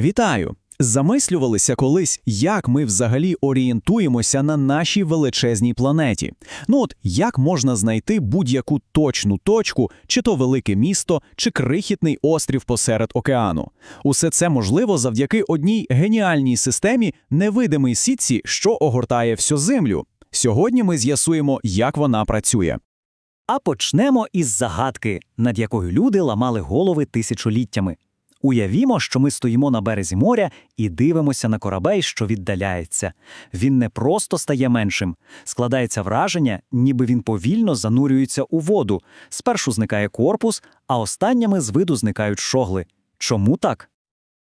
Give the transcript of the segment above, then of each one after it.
Вітаю! Замислювалися колись, як ми взагалі орієнтуємося на нашій величезній планеті. Ну от як можна знайти будь-яку точну точку, чи то велике місто, чи крихітний острів посеред океану. Усе це можливо завдяки одній геніальній системі невидимій сітці, що огортає всю землю. Сьогодні ми з'ясуємо, як вона працює. А почнемо із загадки, над якою люди ламали голови тисячоліттями. Уявімо, що ми стоїмо на березі моря і дивимося на корабель, що віддаляється. Він не просто стає меншим, складається враження, ніби він повільно занурюється у воду. Спершу зникає корпус, а останніми з виду зникають шогли. Чому так?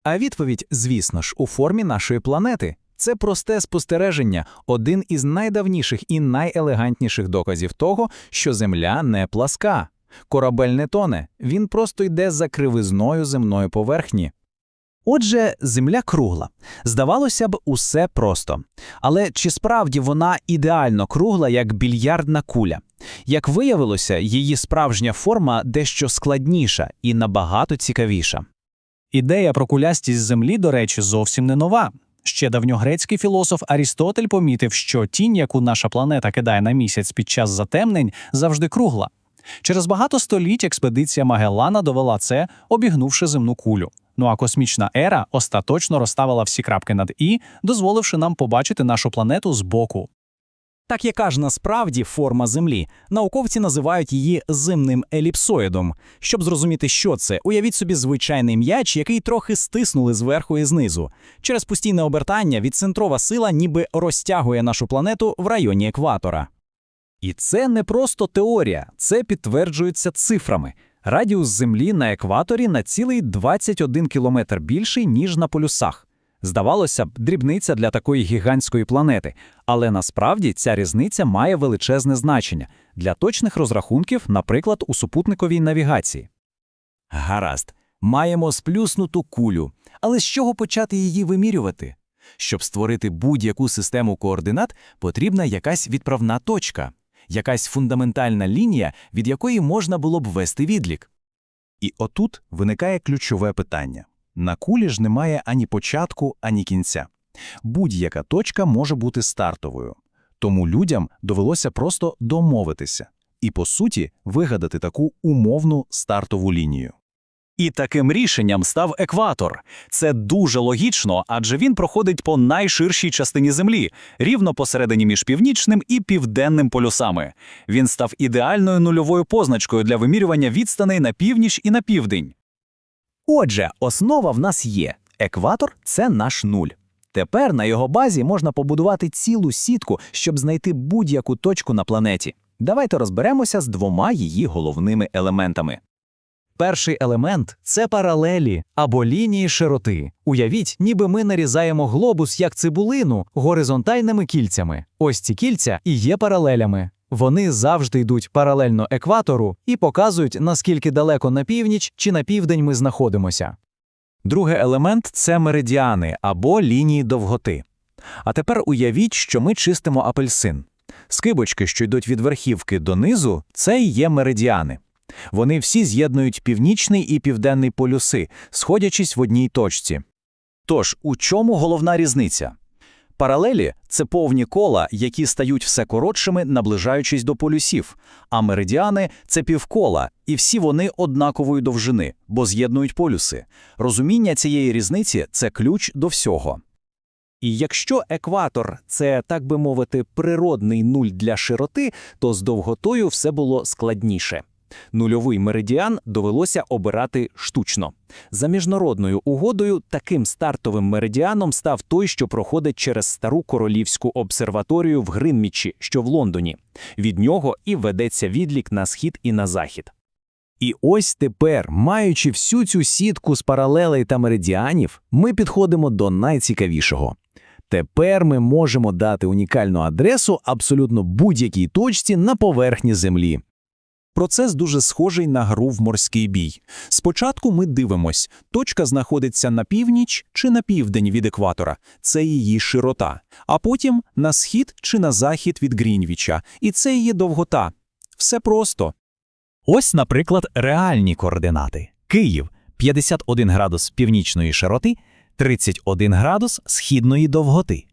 А відповідь, звісно ж, у формі нашої планети. Це просте спостереження, один із найдавніших і найелегантніших доказів того, що Земля не пласка. Корабель не тоне, він просто йде за кривизною земної поверхні. Отже, Земля кругла. Здавалося б, усе просто. Але чи справді вона ідеально кругла, як більярдна куля? Як виявилося, її справжня форма дещо складніша і набагато цікавіша. Ідея про кулястість землі, до речі, зовсім не нова. Ще давньогрецький філософ Арістотель помітив, що тінь, яку наша планета кидає на місяць під час затемнень, завжди кругла. Через багато століть експедиція Магеллана довела це, обігнувши земну кулю. Ну а космічна ера остаточно розставила всі крапки над і, дозволивши нам побачити нашу планету збоку. Так яка ж насправді форма Землі? Науковці називають її зимним еліпсоїдом. Щоб зрозуміти, що це, уявіть собі звичайний м'яч, який трохи стиснули зверху і знизу. Через постійне обертання відцентрова сила ніби розтягує нашу планету в районі екватора. І це не просто теорія, це підтверджується цифрами. Радіус Землі на екваторі на цілий 21 кілометр більший, ніж на полюсах. Здавалося б, дрібниця для такої гігантської планети, але насправді ця різниця має величезне значення для точних розрахунків, наприклад, у супутниковій навігації. Гаразд, маємо сплюснуту кулю, але з чого почати її вимірювати? Щоб створити будь-яку систему координат, потрібна якась відправна точка, якась фундаментальна лінія, від якої можна було б вести відлік. І отут виникає ключове питання. На кулі ж немає ані початку, ані кінця. Будь-яка точка може бути стартовою. Тому людям довелося просто домовитися і, по суті, вигадати таку умовну стартову лінію. І таким рішенням став екватор. Це дуже логічно, адже він проходить по найширшій частині Землі, рівно посередині між північним і південним полюсами. Він став ідеальною нульовою позначкою для вимірювання відстаней на північ і на південь. Отже, основа в нас є. Екватор це наш нуль. Тепер на його базі можна побудувати цілу сітку, щоб знайти будь-яку точку на планеті. Давайте розберемося з двома її головними елементами. Перший елемент це паралелі або лінії широти. Уявіть, ніби ми нарізаємо глобус як цибулину горизонтальними кільцями. Ось ці кільця і є паралелями. Вони завжди йдуть паралельно екватору і показують, наскільки далеко на північ чи на південь ми знаходимося. Другий елемент це меридіани або лінії довготи. А тепер уявіть, що ми чистимо апельсин. Скибочки, що йдуть від верхівки донизу, це і є меридіани. Вони всі з'єднують північний і південний полюси, сходячись в одній точці. Тож, у чому головна різниця? Паралелі це повні кола, які стають все коротшими, наближаючись до полюсів, а меридіани це півкола, і всі вони однакової довжини, бо з'єднують полюси. Розуміння цієї різниці це ключ до всього. І якщо екватор це, так би мовити, природний нуль для широти, то з довготою все було складніше. Нульовий меридіан довелося обирати штучно. За міжнародною угодою таким стартовим меридіаном став той, що проходить через стару королівську обсерваторію в Гринмічі, що в Лондоні. Від нього і ведеться відлік на схід і на захід. І ось тепер, маючи всю цю сітку з паралелей та меридіанів, ми підходимо до найцікавішого. Тепер ми можемо дати унікальну адресу абсолютно будь-якій точці на поверхні Землі. Процес дуже схожий на гру в морський бій. Спочатку ми дивимось, точка знаходиться на північ чи на південь від екватора, це її широта, а потім на схід чи на захід від Грінвіча, і це її довгота. Все просто. Ось, наприклад, реальні координати. Київ 51 градус північної широти, 31 градус східної довготи.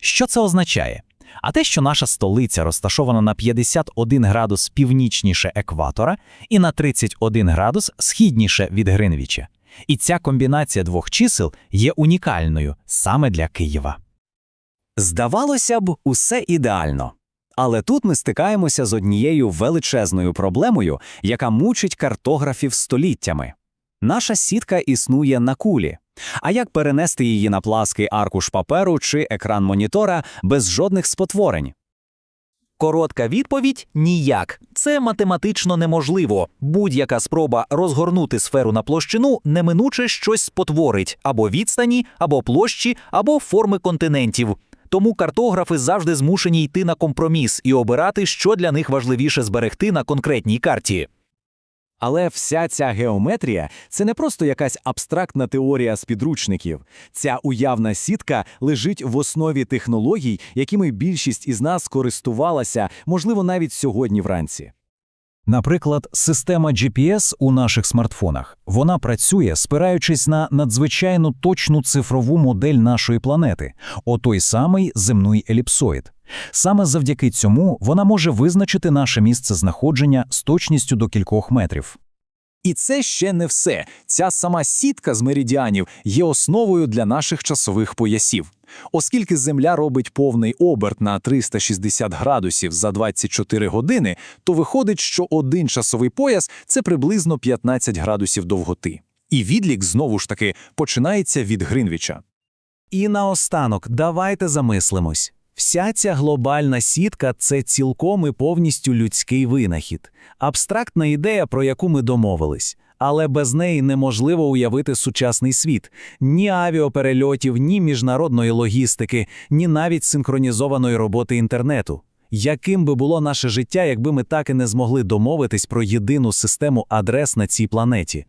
Що це означає? А те, що наша столиця розташована на 51 градус північніше екватора і на 31 градус східніше від Гринвіча. І ця комбінація двох чисел є унікальною саме для Києва. Здавалося б, усе ідеально. Але тут ми стикаємося з однією величезною проблемою, яка мучить картографів століттями. Наша сітка існує на кулі. А як перенести її на плаский аркуш паперу чи екран монітора без жодних спотворень? Коротка відповідь ніяк. Це математично неможливо. Будь-яка спроба розгорнути сферу на площину неминуче щось спотворить або відстані, або площі, або форми континентів. Тому картографи завжди змушені йти на компроміс і обирати, що для них важливіше зберегти на конкретній карті. Але вся ця геометрія це не просто якась абстрактна теорія з підручників. Ця уявна сітка лежить в основі технологій, якими більшість із нас користувалася, можливо, навіть сьогодні вранці. Наприклад, система GPS у наших смартфонах. Вона працює, спираючись на надзвичайно точну цифрову модель нашої планети, отой самий земний еліпсоїд. Саме завдяки цьому вона може визначити наше місце знаходження з точністю до кількох метрів. І це ще не все. Ця сама сітка з меридіанів є основою для наших часових поясів. Оскільки Земля робить повний оберт на 360 градусів за 24 години, то виходить, що один часовий пояс це приблизно 15 градусів довготи. І відлік знову ж таки починається від Гринвіча. І наостанок, давайте замислимось. Вся ця глобальна сітка це цілком і повністю людський винахід, абстрактна ідея, про яку ми домовились. Але без неї неможливо уявити сучасний світ ні авіаперельотів, ні міжнародної логістики, ні навіть синхронізованої роботи інтернету. Яким би було наше життя, якби ми так і не змогли домовитись про єдину систему адрес на цій планеті?